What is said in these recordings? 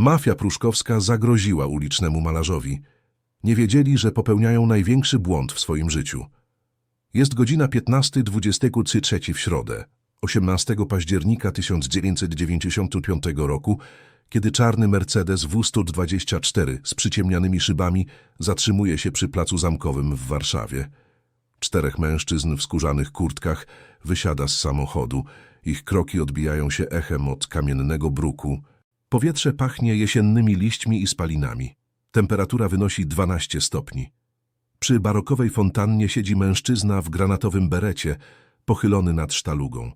Mafia pruszkowska zagroziła ulicznemu malarzowi. Nie wiedzieli, że popełniają największy błąd w swoim życiu. Jest godzina 15.23 w środę, 18 października 1995 roku, kiedy czarny Mercedes W124 z przyciemnianymi szybami zatrzymuje się przy placu zamkowym w Warszawie. Czterech mężczyzn w skórzanych kurtkach wysiada z samochodu. Ich kroki odbijają się echem od kamiennego bruku. Powietrze pachnie jesiennymi liśćmi i spalinami. Temperatura wynosi 12 stopni. Przy barokowej fontannie siedzi mężczyzna w granatowym berecie, pochylony nad sztalugą.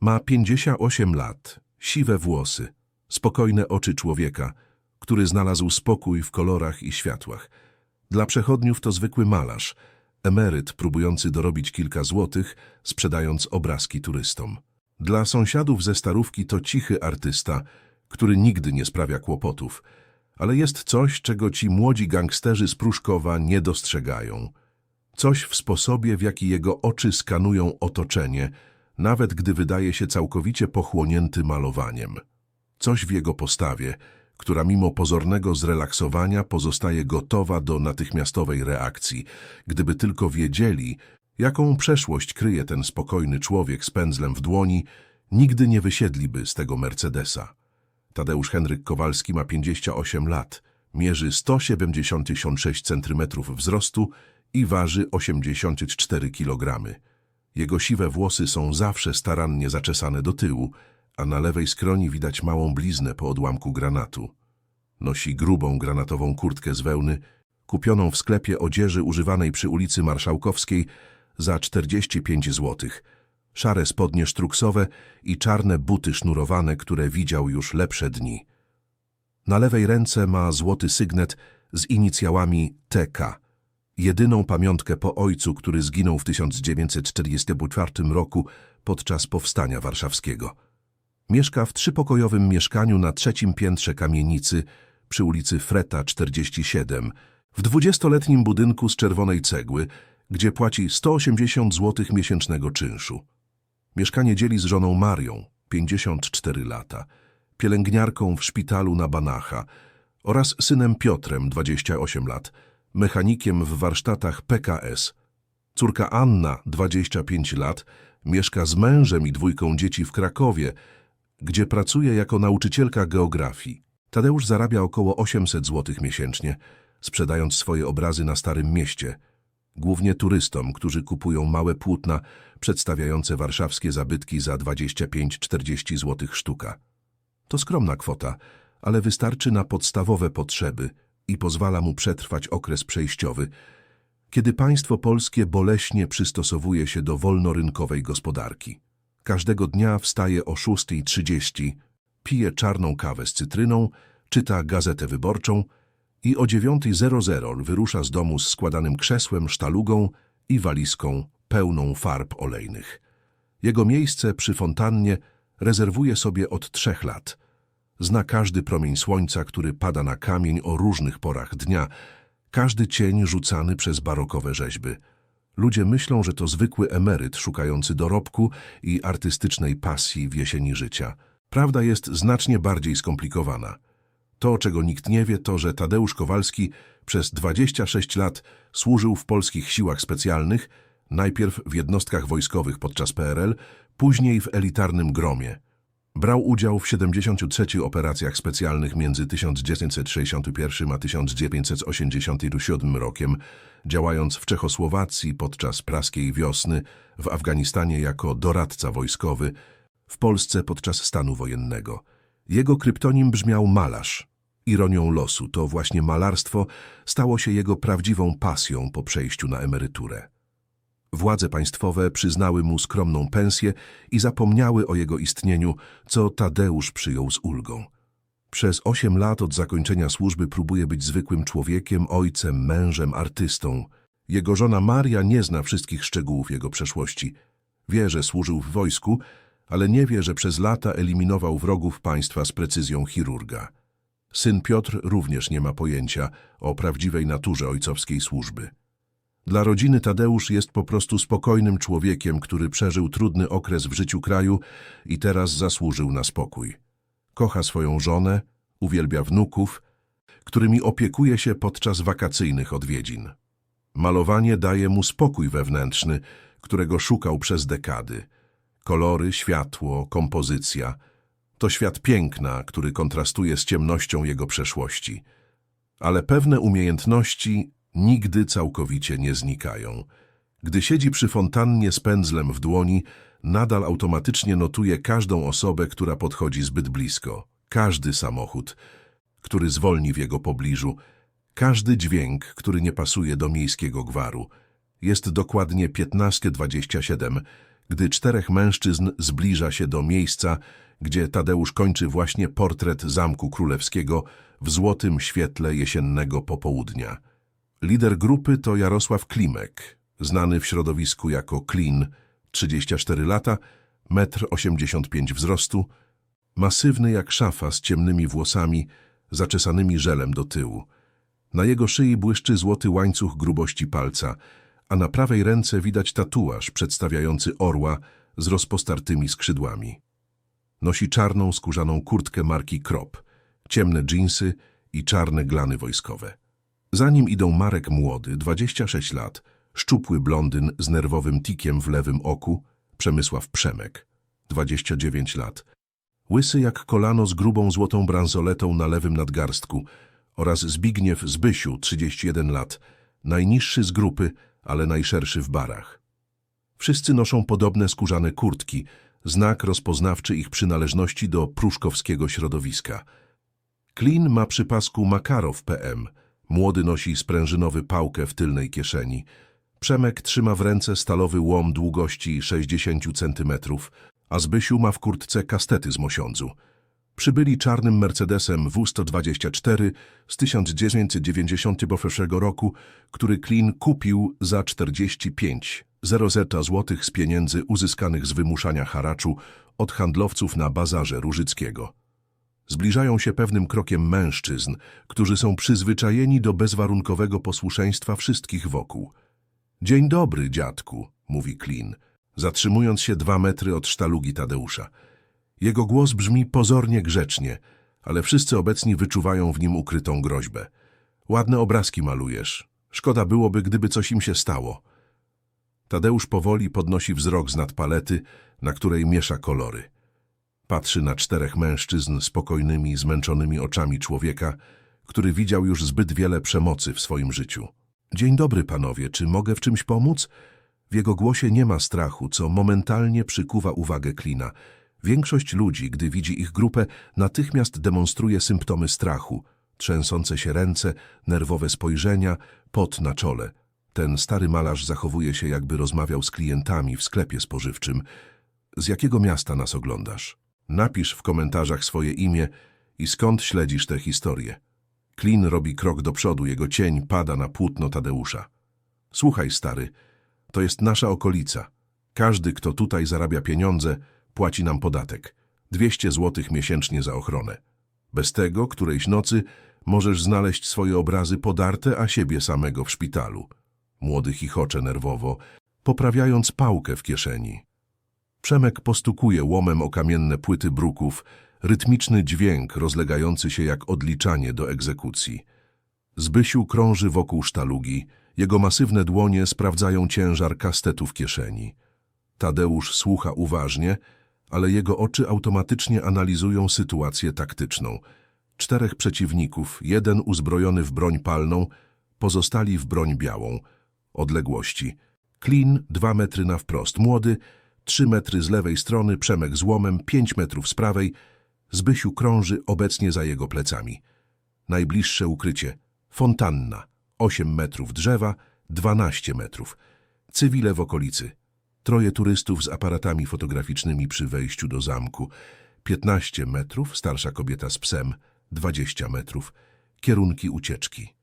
Ma 58 lat, siwe włosy, spokojne oczy człowieka, który znalazł spokój w kolorach i światłach. Dla przechodniów to zwykły malarz, emeryt próbujący dorobić kilka złotych, sprzedając obrazki turystom. Dla sąsiadów ze starówki to cichy artysta, który nigdy nie sprawia kłopotów, ale jest coś, czego ci młodzi gangsterzy z Pruszkowa nie dostrzegają. Coś w sposobie, w jaki jego oczy skanują otoczenie, nawet gdy wydaje się całkowicie pochłonięty malowaniem. Coś w jego postawie, która mimo pozornego zrelaksowania pozostaje gotowa do natychmiastowej reakcji, gdyby tylko wiedzieli, jaką przeszłość kryje ten spokojny człowiek z pędzlem w dłoni, nigdy nie wysiedliby z tego Mercedesa. Tadeusz Henryk Kowalski ma 58 lat, mierzy 176 cm wzrostu i waży 84 kg. Jego siwe włosy są zawsze starannie zaczesane do tyłu, a na lewej skroni widać małą bliznę po odłamku granatu. Nosi grubą granatową kurtkę z wełny, kupioną w sklepie odzieży używanej przy ulicy Marszałkowskiej za 45 złotych, szare spodnie sztruksowe i czarne buty sznurowane, które widział już lepsze dni. Na lewej ręce ma złoty sygnet z inicjałami TK, jedyną pamiątkę po ojcu, który zginął w 1944 roku podczas Powstania Warszawskiego. Mieszka w trzypokojowym mieszkaniu na trzecim piętrze kamienicy przy ulicy Freta 47, w dwudziestoletnim budynku z czerwonej cegły, gdzie płaci 180 zł miesięcznego czynszu. Mieszkanie dzieli z żoną Marią, 54 lata, pielęgniarką w szpitalu na Banacha oraz synem Piotrem, 28 lat, mechanikiem w warsztatach PKS. Córka Anna, 25 lat, mieszka z mężem i dwójką dzieci w Krakowie, gdzie pracuje jako nauczycielka geografii. Tadeusz zarabia około 800 zł miesięcznie, sprzedając swoje obrazy na Starym Mieście, głównie turystom, którzy kupują małe płótna przedstawiające warszawskie zabytki za 25-40 zł sztuka. To skromna kwota, ale wystarczy na podstawowe potrzeby i pozwala mu przetrwać okres przejściowy, kiedy państwo polskie boleśnie przystosowuje się do wolnorynkowej gospodarki. Każdego dnia wstaje o 6.30, pije czarną kawę z cytryną, czyta gazetę wyborczą i o 9.00 wyrusza z domu z składanym krzesłem, sztalugą i walizką pełną farb olejnych. Jego miejsce przy fontannie rezerwuje sobie od trzech lat. Zna każdy promień słońca, który pada na kamień o różnych porach dnia, każdy cień rzucany przez barokowe rzeźby. Ludzie myślą, że to zwykły emeryt szukający dorobku i artystycznej pasji w jesieni życia. Prawda jest znacznie bardziej skomplikowana. To, czego nikt nie wie, to, że Tadeusz Kowalski przez 26 lat służył w polskich siłach specjalnych, najpierw w jednostkach wojskowych podczas PRL, później w elitarnym gromie. Brał udział w 73 operacjach specjalnych między 1961 a 1987 rokiem, działając w Czechosłowacji podczas praskiej wiosny, w Afganistanie jako doradca wojskowy, w Polsce podczas stanu wojennego. Jego kryptonim brzmiał malarz. Ironią losu to właśnie malarstwo stało się jego prawdziwą pasją po przejściu na emeryturę. Władze państwowe przyznały mu skromną pensję i zapomniały o jego istnieniu, co Tadeusz przyjął z ulgą. Przez osiem lat od zakończenia służby próbuje być zwykłym człowiekiem, ojcem, mężem, artystą. Jego żona Maria nie zna wszystkich szczegółów jego przeszłości. Wie, że służył w wojsku, ale nie wie, że przez lata eliminował wrogów państwa z precyzją chirurga. Syn Piotr również nie ma pojęcia o prawdziwej naturze ojcowskiej służby. Dla rodziny Tadeusz jest po prostu spokojnym człowiekiem, który przeżył trudny okres w życiu kraju i teraz zasłużył na spokój. Kocha swoją żonę, uwielbia wnuków, którymi opiekuje się podczas wakacyjnych odwiedzin. Malowanie daje mu spokój wewnętrzny, którego szukał przez dekady. Kolory, światło, kompozycja to świat piękna, który kontrastuje z ciemnością jego przeszłości. Ale pewne umiejętności nigdy całkowicie nie znikają. Gdy siedzi przy fontannie z pędzlem w dłoni, nadal automatycznie notuje każdą osobę, która podchodzi zbyt blisko, każdy samochód, który zwolni w jego pobliżu, każdy dźwięk, który nie pasuje do miejskiego gwaru. Jest dokładnie 15.27, gdy czterech mężczyzn zbliża się do miejsca, gdzie Tadeusz kończy właśnie portret Zamku Królewskiego w złotym świetle jesiennego popołudnia. Lider grupy to Jarosław Klimek, znany w środowisku jako Klin, 34 lata, 1,85 m wzrostu, masywny jak szafa z ciemnymi włosami, zaczesanymi żelem do tyłu. Na jego szyi błyszczy złoty łańcuch grubości palca, a na prawej ręce widać tatuaż przedstawiający orła z rozpostartymi skrzydłami. Nosi czarną skórzaną kurtkę marki Krop, ciemne dżinsy i czarne glany wojskowe. Za nim idą Marek Młody, 26 lat, szczupły blondyn z nerwowym tikiem w lewym oku, Przemysław Przemek, 29 lat, łysy jak kolano z grubą złotą bransoletą na lewym nadgarstku oraz Zbigniew Zbysiu, 31 lat, najniższy z grupy, ale najszerszy w barach. Wszyscy noszą podobne skórzane kurtki, znak rozpoznawczy ich przynależności do pruszkowskiego środowiska. Klin ma przy pasku Makarow PM, młody nosi sprężynowy pałkę w tylnej kieszeni. Przemek trzyma w ręce stalowy łom długości 60 cm, a Zbysiu ma w kurtce kastety z mosiądzu. Przybyli czarnym Mercedesem W124 z 1991 roku, który Klin kupił za 45 zeta złotych z pieniędzy uzyskanych z wymuszania haraczu od handlowców na bazarze Różyckiego. Zbliżają się pewnym krokiem mężczyzn, którzy są przyzwyczajeni do bezwarunkowego posłuszeństwa wszystkich wokół. Dzień dobry, dziadku, mówi Klin, zatrzymując się dwa metry od sztalugi Tadeusza. Jego głos brzmi pozornie grzecznie, ale wszyscy obecni wyczuwają w nim ukrytą groźbę. Ładne obrazki malujesz. Szkoda byłoby, gdyby coś im się stało. Tadeusz powoli podnosi wzrok z nad palety, na której miesza kolory. Patrzy na czterech mężczyzn spokojnymi, zmęczonymi oczami człowieka, który widział już zbyt wiele przemocy w swoim życiu. Dzień dobry, panowie, czy mogę w czymś pomóc? W jego głosie nie ma strachu, co momentalnie przykuwa uwagę Klina. Większość ludzi, gdy widzi ich grupę, natychmiast demonstruje symptomy strachu. Trzęsące się ręce, nerwowe spojrzenia, pot na czole. Ten stary malarz zachowuje się, jakby rozmawiał z klientami w sklepie spożywczym. Z jakiego miasta nas oglądasz? Napisz w komentarzach swoje imię i skąd śledzisz tę historię. Klin robi krok do przodu, jego cień pada na płótno Tadeusza. Słuchaj, stary, to jest nasza okolica. Każdy, kto tutaj zarabia pieniądze, płaci nam podatek. 200 złotych miesięcznie za ochronę. Bez tego, którejś nocy, możesz znaleźć swoje obrazy podarte, a siebie samego w szpitalu. Młody chichocze nerwowo, poprawiając pałkę w kieszeni. Przemek postukuje łomem o kamienne płyty bruków, rytmiczny dźwięk rozlegający się jak odliczanie do egzekucji. Zbysiu krąży wokół sztalugi, jego masywne dłonie sprawdzają ciężar kastetu w kieszeni. Tadeusz słucha uważnie, ale jego oczy automatycznie analizują sytuację taktyczną. Czterech przeciwników, jeden uzbrojony w broń palną, pozostali w broń białą. Odległości. Klin dwa metry na wprost, młody, trzy metry z lewej strony, Przemek z łomem, pięć metrów z prawej, Zbysiu krąży obecnie za jego plecami. Najbliższe ukrycie. Fontanna. 8 metrów drzewa, 12 metrów. Cywile w okolicy. Troje turystów z aparatami fotograficznymi przy wejściu do zamku. 15 metrów, starsza kobieta z psem, 20 metrów. Kierunki ucieczki.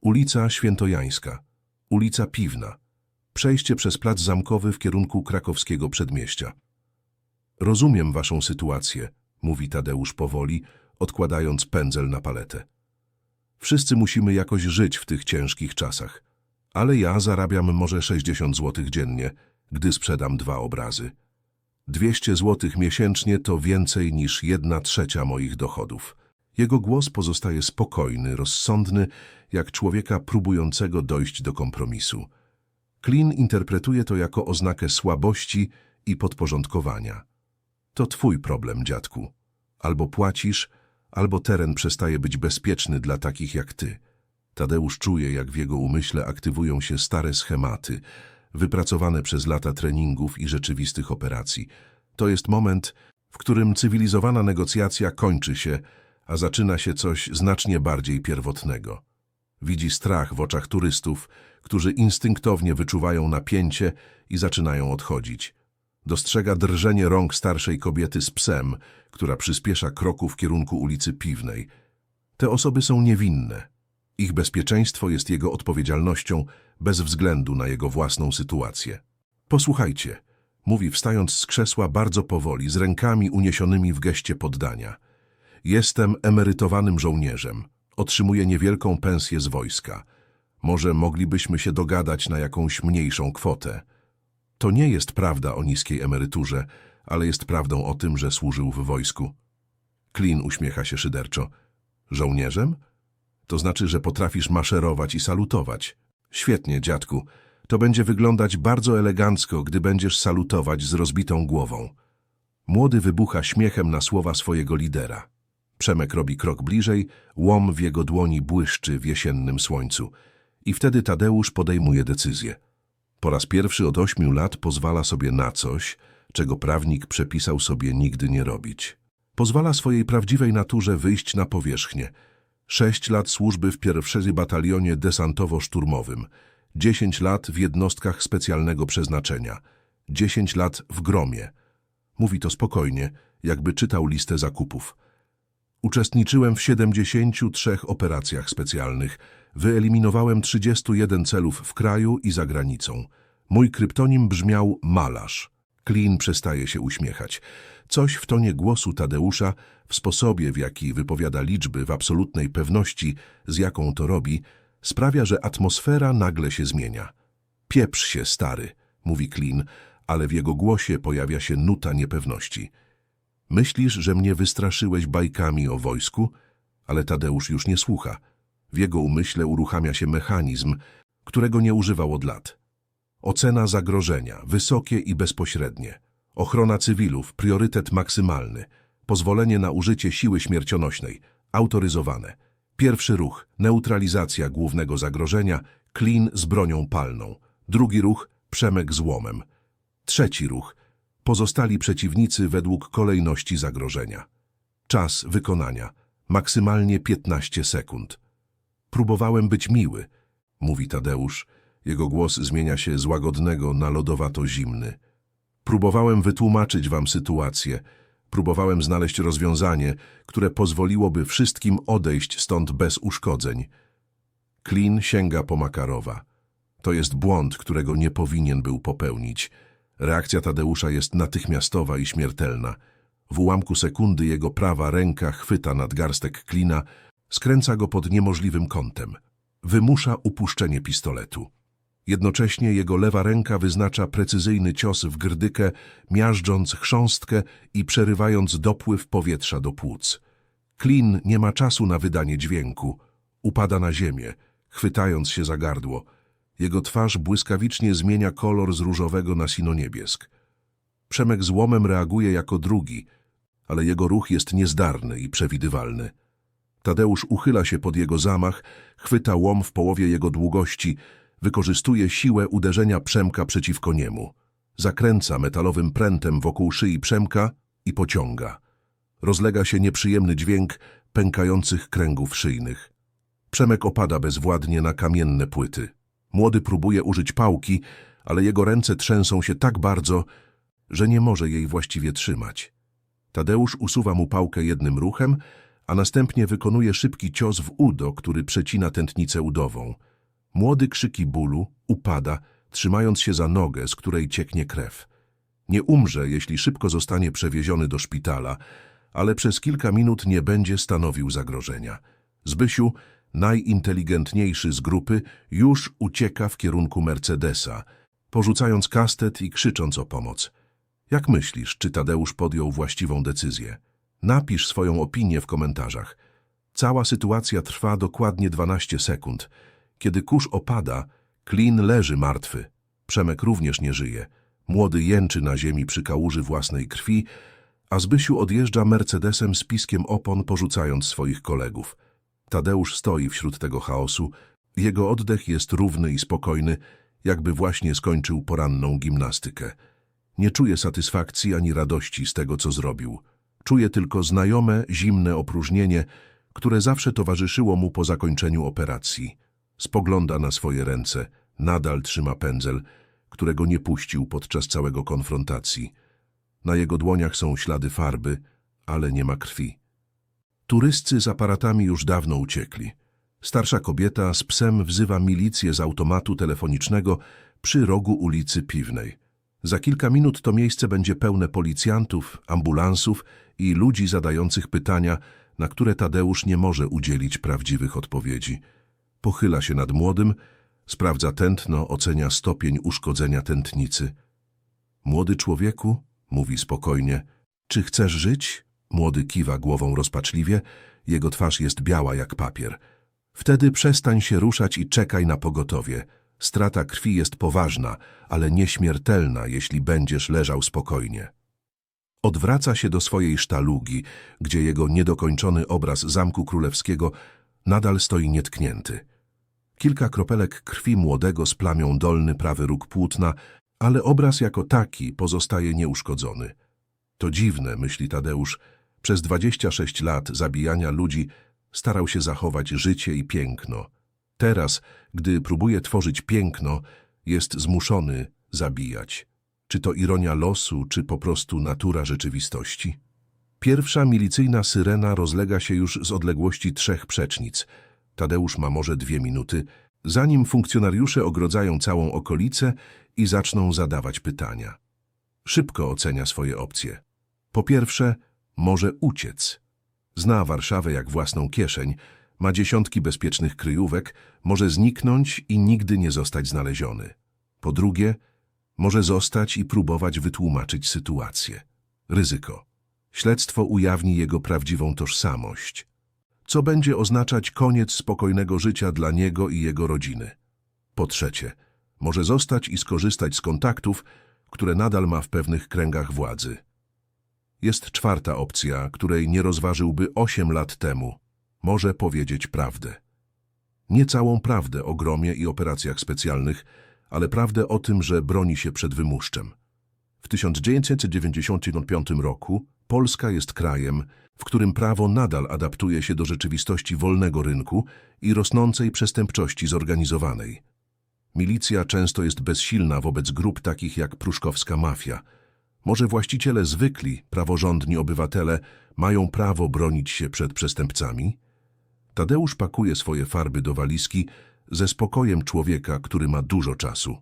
Ulica Świętojańska. Ulica Piwna. Przejście przez plac zamkowy w kierunku krakowskiego przedmieścia. Rozumiem waszą sytuację, mówi Tadeusz powoli, odkładając pędzel na paletę. Wszyscy musimy jakoś żyć w tych ciężkich czasach. Ale ja zarabiam może 60 złotych dziennie, gdy sprzedam dwa obrazy. 200 złotych miesięcznie to więcej niż jedna trzecia moich dochodów. Jego głos pozostaje spokojny, rozsądny, jak człowieka próbującego dojść do kompromisu. Klin interpretuje to jako oznakę słabości i podporządkowania. To twój problem, dziadku. Albo płacisz, albo teren przestaje być bezpieczny dla takich jak ty. Tadeusz czuje, jak w jego umyśle aktywują się stare schematy, wypracowane przez lata treningów i rzeczywistych operacji. To jest moment, w którym cywilizowana negocjacja kończy się, a zaczyna się coś znacznie bardziej pierwotnego. Widzi strach w oczach turystów, którzy instynktownie wyczuwają napięcie i zaczynają odchodzić. Dostrzega drżenie rąk starszej kobiety z psem, która przyspiesza kroku w kierunku ulicy Piwnej. Te osoby są niewinne. Ich bezpieczeństwo jest jego odpowiedzialnością bez względu na jego własną sytuację. Posłuchajcie, mówi wstając z krzesła bardzo powoli, z rękami uniesionymi w geście poddania. Jestem emerytowanym żołnierzem. Otrzymuję niewielką pensję z wojska. Może moglibyśmy się dogadać na jakąś mniejszą kwotę. To nie jest prawda o niskiej emeryturze, ale jest prawdą o tym, że służył w wojsku. Klin uśmiecha się szyderczo. Żołnierzem? To znaczy, że potrafisz maszerować i salutować. Świetnie, dziadku. To będzie wyglądać bardzo elegancko, gdy będziesz salutować z rozbitą głową. Młody wybucha śmiechem na słowa swojego lidera. Przemek robi krok bliżej, łom w jego dłoni błyszczy w jesiennym słońcu. I wtedy Tadeusz podejmuje decyzję. Po raz pierwszy od ośmiu lat pozwala sobie na coś, czego prawnik przepisał sobie nigdy nie robić. Pozwala swojej prawdziwej naturze wyjść na powierzchnię. Sześć lat służby w pierwszym batalionie desantowo-szturmowym, dziesięć lat w jednostkach specjalnego przeznaczenia, dziesięć lat w gromie. Mówi to spokojnie, jakby czytał listę zakupów. Uczestniczyłem w 73 operacjach specjalnych. Wyeliminowałem 31 celów w kraju i za granicą. Mój kryptonim brzmiał Malarz. Klin przestaje się uśmiechać. Coś w tonie głosu Tadeusza, w sposobie, w jaki wypowiada liczby, w absolutnej pewności, z jaką to robi, sprawia, że atmosfera nagle się zmienia. Pieprz się, stary, mówi Klin, ale w jego głosie pojawia się nuta niepewności. Myślisz, że mnie wystraszyłeś bajkami o wojsku? Ale Tadeusz już nie słucha. W jego umyśle uruchamia się mechanizm, którego nie używał od lat. Ocena zagrożenia, wysokie i bezpośrednie. Ochrona cywilów, priorytet maksymalny. Pozwolenie na użycie siły śmiercionośnej, autoryzowane. Pierwszy ruch, neutralizacja głównego zagrożenia, klin z bronią palną. Drugi ruch, przemek z łomem. Trzeci ruch, pozostali przeciwnicy według kolejności zagrożenia. Czas wykonania, maksymalnie 15 sekund. Próbowałem być miły, mówi Tadeusz. Jego głos zmienia się z łagodnego na lodowato-zimny. Próbowałem wytłumaczyć wam sytuację. Próbowałem znaleźć rozwiązanie, które pozwoliłoby wszystkim odejść stąd bez uszkodzeń. Klin sięga po Makarowa. To jest błąd, którego nie powinien był popełnić. Reakcja Tadeusza jest natychmiastowa i śmiertelna. W ułamku sekundy jego prawa ręka chwyta nadgarstek klina, skręca go pod niemożliwym kątem. Wymusza upuszczenie pistoletu. Jednocześnie jego lewa ręka wyznacza precyzyjny cios w grdykę, miażdżąc chrząstkę i przerywając dopływ powietrza do płuc. Klin nie ma czasu na wydanie dźwięku. Upada na ziemię, chwytając się za gardło. Jego twarz błyskawicznie zmienia kolor z różowego na sinoniebiesk. Przemek z łomem reaguje jako drugi, ale jego ruch jest niezdarny i przewidywalny. Tadeusz uchyla się pod jego zamach, chwyta łom w połowie jego długości, wykorzystuje siłę uderzenia Przemka przeciwko niemu. Zakręca metalowym prętem wokół szyi Przemka i pociąga. Rozlega się nieprzyjemny dźwięk pękających kręgów szyjnych. Przemek opada bezwładnie na kamienne płyty. Młody próbuje użyć pałki, ale jego ręce trzęsą się tak bardzo, że nie może jej właściwie trzymać. Tadeusz usuwa mu pałkę jednym ruchem, a następnie wykonuje szybki cios w udo, który przecina tętnicę udową. Młody krzyki bólu, upada, trzymając się za nogę, z której cieknie krew. Nie umrze, jeśli szybko zostanie przewieziony do szpitala, ale przez kilka minut nie będzie stanowił zagrożenia. Zbysiu, najinteligentniejszy z grupy, już ucieka w kierunku Mercedesa, porzucając kastet i krzycząc o pomoc. Jak myślisz, czy Tadeusz podjął właściwą decyzję? Napisz swoją opinię w komentarzach. Cała sytuacja trwa dokładnie 12 sekund. Kiedy kurz opada, Klin leży martwy. Przemek również nie żyje. Młody jęczy na ziemi przy kałuży własnej krwi, a Zbysiu odjeżdża Mercedesem z piskiem opon, porzucając swoich kolegów. Tadeusz stoi wśród tego chaosu. Jego oddech jest równy i spokojny, jakby właśnie skończył poranną gimnastykę. Nie czuje satysfakcji ani radości z tego, co zrobił. Czuje tylko znajome, zimne opróżnienie, które zawsze towarzyszyło mu po zakończeniu operacji. Spogląda na swoje ręce, nadal trzyma pędzel, którego nie puścił podczas całego konfrontacji. Na jego dłoniach są ślady farby, ale nie ma krwi. Turyscy z aparatami już dawno uciekli. Starsza kobieta z psem wzywa milicję z automatu telefonicznego przy rogu ulicy Piwnej. Za kilka minut to miejsce będzie pełne policjantów, ambulansów i ludzi zadających pytania, na które Tadeusz nie może udzielić prawdziwych odpowiedzi. Pochyla się nad młodym, sprawdza tętno, ocenia stopień uszkodzenia tętnicy. Młody człowieku, mówi spokojnie, czy chcesz żyć? Młody kiwa głową rozpaczliwie, jego twarz jest biała jak papier. Wtedy przestań się ruszać i czekaj na pogotowie. Strata krwi jest poważna, ale nieśmiertelna, jeśli będziesz leżał spokojnie. Odwraca się do swojej sztalugi, gdzie jego niedokończony obraz Zamku Królewskiego nadal stoi nietknięty. Kilka kropelek krwi młodego splamią dolny prawy róg płótna, ale obraz jako taki pozostaje nieuszkodzony. To dziwne, myśli Tadeusz, przez 26 lat zabijania ludzi starał się zachować życie i piękno. Teraz, gdy próbuje tworzyć piękno, jest zmuszony zabijać. Czy to ironia losu, czy po prostu natura rzeczywistości? Pierwsza milicyjna syrena rozlega się już z odległości trzech przecznic. Tadeusz ma może dwie minuty, zanim funkcjonariusze ogrodzają całą okolicę i zaczną zadawać pytania. Szybko ocenia swoje opcje. Po pierwsze, może uciec. Zna Warszawę jak własną kieszeń, ma dziesiątki bezpiecznych kryjówek, może zniknąć i nigdy nie zostać znaleziony. Po drugie, może zostać i próbować wytłumaczyć sytuację. Ryzyko. Śledztwo ujawni jego prawdziwą tożsamość, co będzie oznaczać koniec spokojnego życia dla niego i jego rodziny. Po trzecie, może zostać i skorzystać z kontaktów, które nadal ma w pewnych kręgach władzy. Jest czwarta opcja, której nie rozważyłby osiem lat temu. Może powiedzieć prawdę. Nie całą prawdę o gromie i operacjach specjalnych, ale prawdę o tym, że broni się przed wymuszczem. W 1995 roku Polska jest krajem, w którym prawo nadal adaptuje się do rzeczywistości wolnego rynku i rosnącej przestępczości zorganizowanej. Milicja często jest bezsilna wobec grup takich jak pruszkowska mafia. Może właściciele zwykli, praworządni obywatele mają prawo bronić się przed przestępcami? Tadeusz pakuje swoje farby do walizki ze spokojem człowieka, który ma dużo czasu.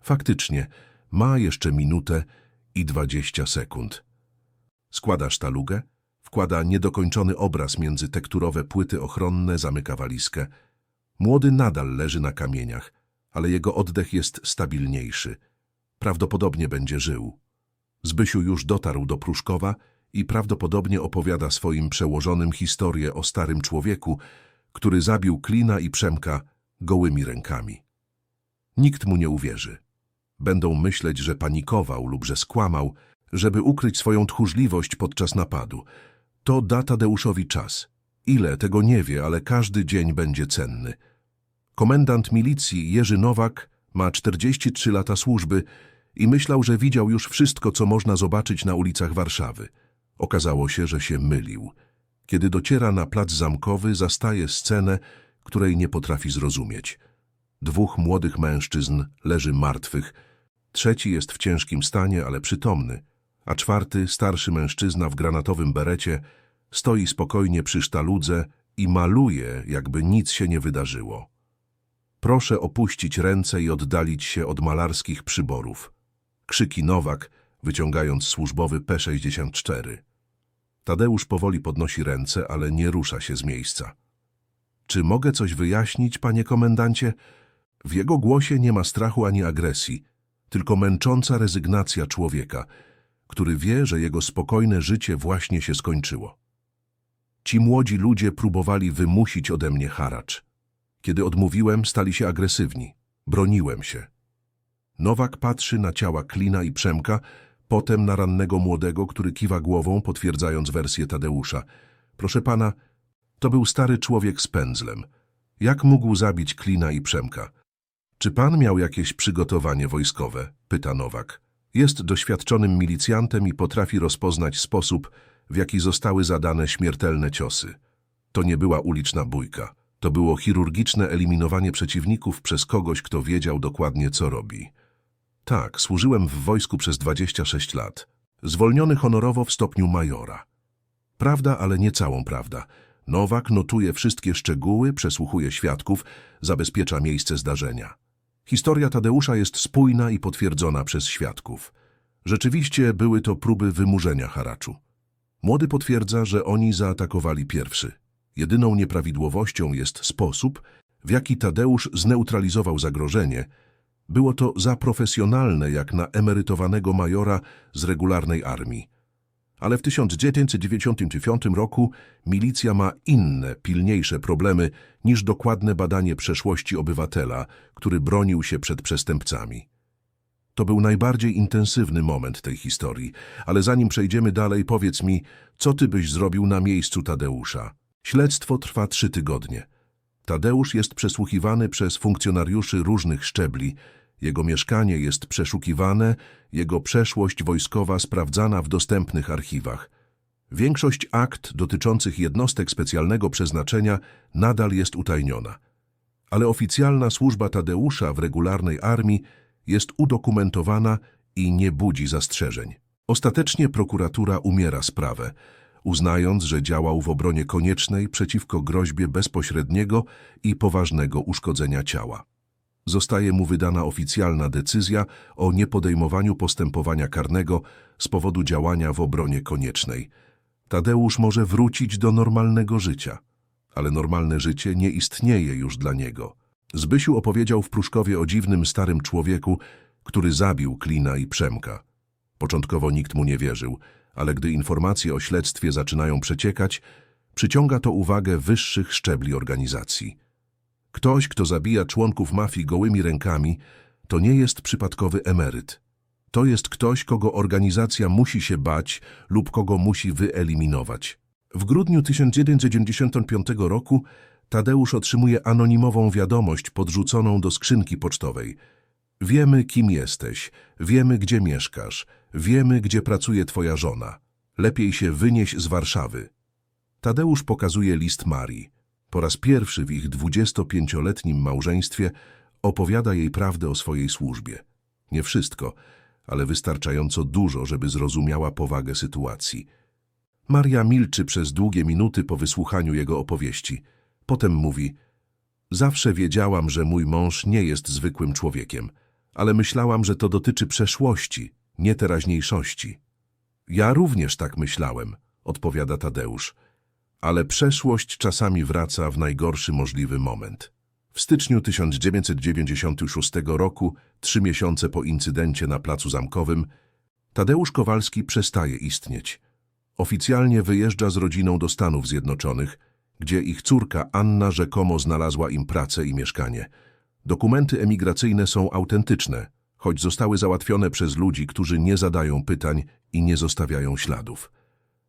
Faktycznie, ma jeszcze minutę i dwadzieścia sekund. Składa sztalugę, wkłada niedokończony obraz między tekturowe płyty ochronne, zamyka walizkę. Młody nadal leży na kamieniach, ale jego oddech jest stabilniejszy. Prawdopodobnie będzie żył. Zbysiu już dotarł do Pruszkowa i prawdopodobnie opowiada swoim przełożonym historię o starym człowieku, który zabił Klina i Przemka gołymi rękami. Nikt mu nie uwierzy. Będą myśleć, że panikował lub że skłamał, żeby ukryć swoją tchórzliwość podczas napadu. To da Tadeuszowi czas. Ile, tego nie wie, ale każdy dzień będzie cenny. Komendant milicji Jerzy Nowak ma 43 lata służby i myślał, że widział już wszystko, co można zobaczyć na ulicach Warszawy. Okazało się, że się mylił. Kiedy dociera na plac zamkowy, zastaje scenę, której nie potrafi zrozumieć. Dwóch młodych mężczyzn leży martwych, trzeci jest w ciężkim stanie, ale przytomny, a czwarty, starszy mężczyzna w granatowym berecie, stoi spokojnie przy sztaludze i maluje, jakby nic się nie wydarzyło. Proszę opuścić ręce i oddalić się od malarskich przyborów. Krzyki Nowak, wyciągając służbowy P-64. Tadeusz powoli podnosi ręce, ale nie rusza się z miejsca. Czy mogę coś wyjaśnić, panie komendancie? W jego głosie nie ma strachu ani agresji, tylko męcząca rezygnacja człowieka, który wie, że jego spokojne życie właśnie się skończyło. Ci młodzi ludzie próbowali wymusić ode mnie haracz. Kiedy odmówiłem, stali się agresywni. Broniłem się. Nowak patrzy na ciała Klina i Przemka, potem na rannego młodego, który kiwa głową, potwierdzając wersję Tadeusza. Proszę pana, to był stary człowiek z pędzlem. Jak mógł zabić Klina i Przemka? Czy pan miał jakieś przygotowanie wojskowe? Pyta Nowak. Jest doświadczonym milicjantem i potrafi rozpoznać sposób, w jaki zostały zadane śmiertelne ciosy. To nie była uliczna bójka. To było chirurgiczne eliminowanie przeciwników przez kogoś, kto wiedział dokładnie, co robi. Tak, służyłem w wojsku przez 26 lat. Zwolniony honorowo w stopniu majora. Prawda, ale nie całą prawda. Nowak notuje wszystkie szczegóły, przesłuchuje świadków, zabezpiecza miejsce zdarzenia. Historia Tadeusza jest spójna i potwierdzona przez świadków. Rzeczywiście były to próby wymurzenia haraczu. Młody potwierdza, że oni zaatakowali pierwszy. Jedyną nieprawidłowością jest sposób, w jaki Tadeusz zneutralizował zagrożenie. Było to za profesjonalne jak na emerytowanego majora z regularnej armii. Ale w 1999 roku milicja ma inne, pilniejsze problemy niż dokładne badanie przeszłości obywatela, który bronił się przed przestępcami. To był najbardziej intensywny moment tej historii, ale zanim przejdziemy dalej, powiedz mi, co ty byś zrobił na miejscu Tadeusza? Śledztwo trwa trzy tygodnie. Tadeusz jest przesłuchiwany przez funkcjonariuszy różnych szczebli. Jego mieszkanie jest przeszukiwane, jego przeszłość wojskowa sprawdzana w dostępnych archiwach. Większość akt dotyczących jednostek specjalnego przeznaczenia nadal jest utajniona. Ale oficjalna służba Tadeusza w regularnej armii jest udokumentowana i nie budzi zastrzeżeń. Ostatecznie prokuratura umiera sprawę, uznając, że działał w obronie koniecznej przeciwko groźbie bezpośredniego i poważnego uszkodzenia ciała. Zostaje mu wydana oficjalna decyzja o niepodejmowaniu postępowania karnego z powodu działania w obronie koniecznej. Tadeusz może wrócić do normalnego życia, ale normalne życie nie istnieje już dla niego. Zbysiu opowiedział w Pruszkowie o dziwnym starym człowieku, który zabił Klina i Przemka. Początkowo nikt mu nie wierzył, ale gdy informacje o śledztwie zaczynają przeciekać, przyciąga to uwagę wyższych szczebli organizacji. Ktoś, kto zabija członków mafii gołymi rękami, to nie jest przypadkowy emeryt. To jest ktoś, kogo organizacja musi się bać lub kogo musi wyeliminować. W grudniu 1995 roku Tadeusz otrzymuje anonimową wiadomość podrzuconą do skrzynki pocztowej. Wiemy, kim jesteś, wiemy, gdzie mieszkasz, wiemy, gdzie pracuje twoja żona. Lepiej się wynieś z Warszawy. Tadeusz pokazuje list Marii. Po raz pierwszy w ich 25-letnim małżeństwie opowiada jej prawdę o swojej służbie. Nie wszystko, ale wystarczająco dużo, żeby zrozumiała powagę sytuacji. Maria milczy przez długie minuty po wysłuchaniu jego opowieści. Potem mówi, zawsze wiedziałam, że mój mąż nie jest zwykłym człowiekiem, ale myślałam, że to dotyczy przeszłości, nie teraźniejszości. Ja również tak myślałem, odpowiada Tadeusz, ale przeszłość czasami wraca w najgorszy możliwy moment. W styczniu 1996 roku, trzy miesiące po incydencie na Placu Zamkowym, Tadeusz Kowalski przestaje istnieć. Oficjalnie wyjeżdża z rodziną do Stanów Zjednoczonych, gdzie ich córka Anna rzekomo znalazła im pracę i mieszkanie. Dokumenty emigracyjne są autentyczne, choć zostały załatwione przez ludzi, którzy nie zadają pytań i nie zostawiają śladów.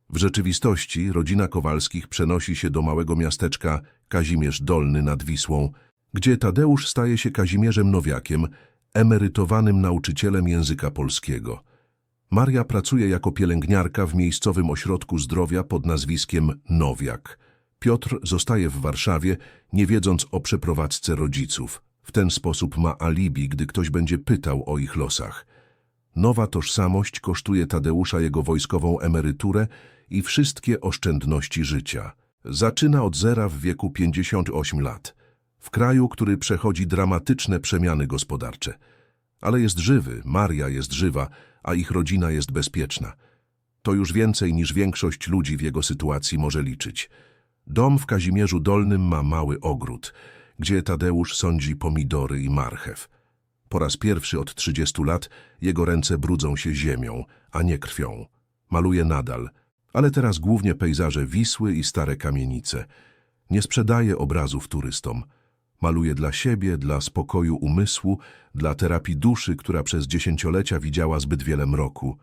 W rzeczywistości rodzina Kowalskich przenosi się do małego miasteczka Kazimierz Dolny nad Wisłą, gdzie Tadeusz staje się Kazimierzem Nowiakiem, emerytowanym nauczycielem języka polskiego. Maria pracuje jako pielęgniarka w miejscowym ośrodku zdrowia pod nazwiskiem Nowiak. Piotr zostaje w Warszawie, nie wiedząc o przeprowadzce rodziców. W ten sposób ma alibi, gdy ktoś będzie pytał o ich losach. Nowa tożsamość kosztuje Tadeusza jego wojskową emeryturę i wszystkie oszczędności życia. Zaczyna od zera w wieku 58 lat, w kraju, który przechodzi dramatyczne przemiany gospodarcze. Ale jest żywy, Maria jest żywa, a ich rodzina jest bezpieczna. To już więcej niż większość ludzi w jego sytuacji może liczyć. Dom w Kazimierzu Dolnym ma mały ogród, gdzie Tadeusz sądzi pomidory i marchew. Po raz pierwszy od 30 lat jego ręce brudzą się ziemią, a nie krwią. Maluje nadal, ale teraz głównie pejzaże Wisły i stare kamienice. Nie sprzedaje obrazów turystom. Maluje dla siebie, dla spokoju umysłu, dla terapii duszy, która przez dziesięciolecia widziała zbyt wiele mroku.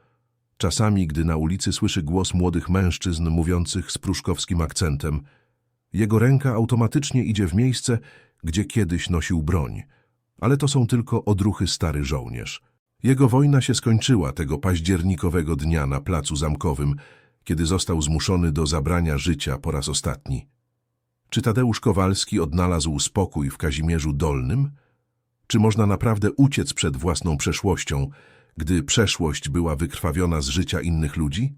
Czasami, gdy na ulicy słyszy głos młodych mężczyzn mówiących z pruszkowskim akcentem, jego ręka automatycznie idzie w miejsce, gdzie kiedyś nosił broń. Ale to są tylko odruchy stary żołnierz. Jego wojna się skończyła tego październikowego dnia na placu zamkowym, kiedy został zmuszony do zabrania życia po raz ostatni. Czy Tadeusz Kowalski odnalazł spokój w Kazimierzu Dolnym? Czy można naprawdę uciec przed własną przeszłością, gdy przeszłość była wykrwawiona z życia innych ludzi?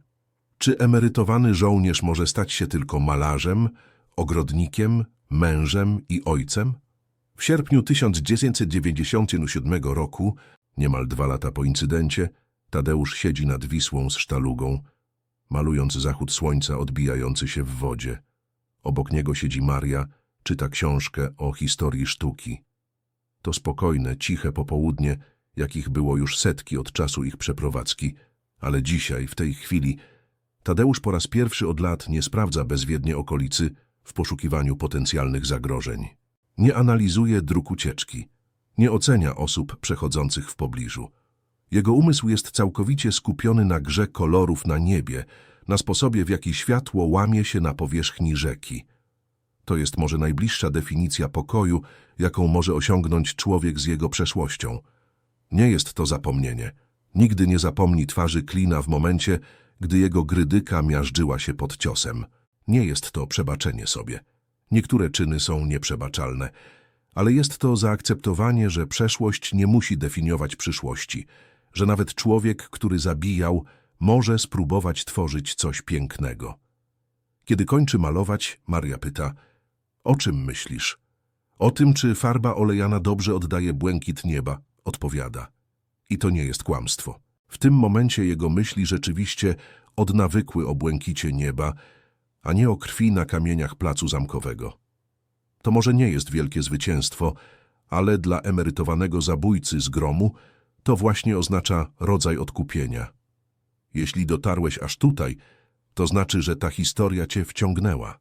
Czy emerytowany żołnierz może stać się tylko malarzem, ogrodnikiem, mężem i ojcem? W sierpniu 1997 roku, niemal dwa lata po incydencie, Tadeusz siedzi nad Wisłą z sztalugą, malując zachód słońca odbijający się w wodzie. Obok niego siedzi Maria, czyta książkę o historii sztuki. To spokojne, ciche popołudnie, jakich było już setki od czasu ich przeprowadzki, ale dzisiaj, w tej chwili, Tadeusz po raz pierwszy od lat nie sprawdza bezwiednie okolicy w poszukiwaniu potencjalnych zagrożeń. Nie analizuje dróg ucieczki, nie ocenia osób przechodzących w pobliżu. Jego umysł jest całkowicie skupiony na grze kolorów na niebie, na sposobie, w jaki światło łamie się na powierzchni rzeki. To jest może najbliższa definicja pokoju, jaką może osiągnąć człowiek z jego przeszłością. Nie jest to zapomnienie. Nigdy nie zapomni twarzy Klina w momencie, gdy jego grydyka miażdżyła się pod ciosem. Nie jest to przebaczenie sobie. Niektóre czyny są nieprzebaczalne, ale jest to zaakceptowanie, że przeszłość nie musi definiować przyszłości, że nawet człowiek, który zabijał, może spróbować tworzyć coś pięknego. Kiedy kończy malować, Maria pyta, o czym myślisz? O tym, czy farba olejana dobrze oddaje błękit nieba, odpowiada. I to nie jest kłamstwo. W tym momencie jego myśli rzeczywiście odnawykły o błękicie nieba, a nie o krwi na kamieniach placu zamkowego. To może nie jest wielkie zwycięstwo, ale dla emerytowanego zabójcy z gromu to właśnie oznacza rodzaj odkupienia. Jeśli dotarłeś aż tutaj, to znaczy, że ta historia cię wciągnęła.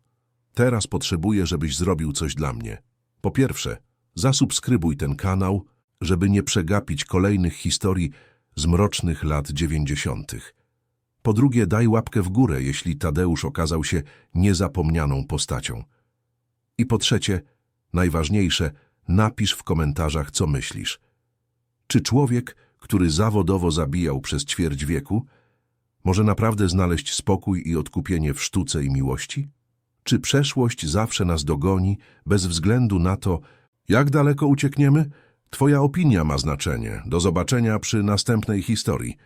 Teraz potrzebuję, żebyś zrobił coś dla mnie. Po pierwsze, zasubskrybuj ten kanał, żeby nie przegapić kolejnych historii z mrocznych lat dziewięćdziesiątych. Po drugie, daj łapkę w górę, jeśli Tadeusz okazał się niezapomnianą postacią. I po trzecie, najważniejsze, napisz w komentarzach, co myślisz. Czy człowiek, który zawodowo zabijał przez ćwierć wieku, może naprawdę znaleźć spokój i odkupienie w sztuce i miłości? Czy przeszłość zawsze nas dogoni, bez względu na to, jak daleko uciekniemy? Twoja opinia ma znaczenie. Do zobaczenia przy następnej historii.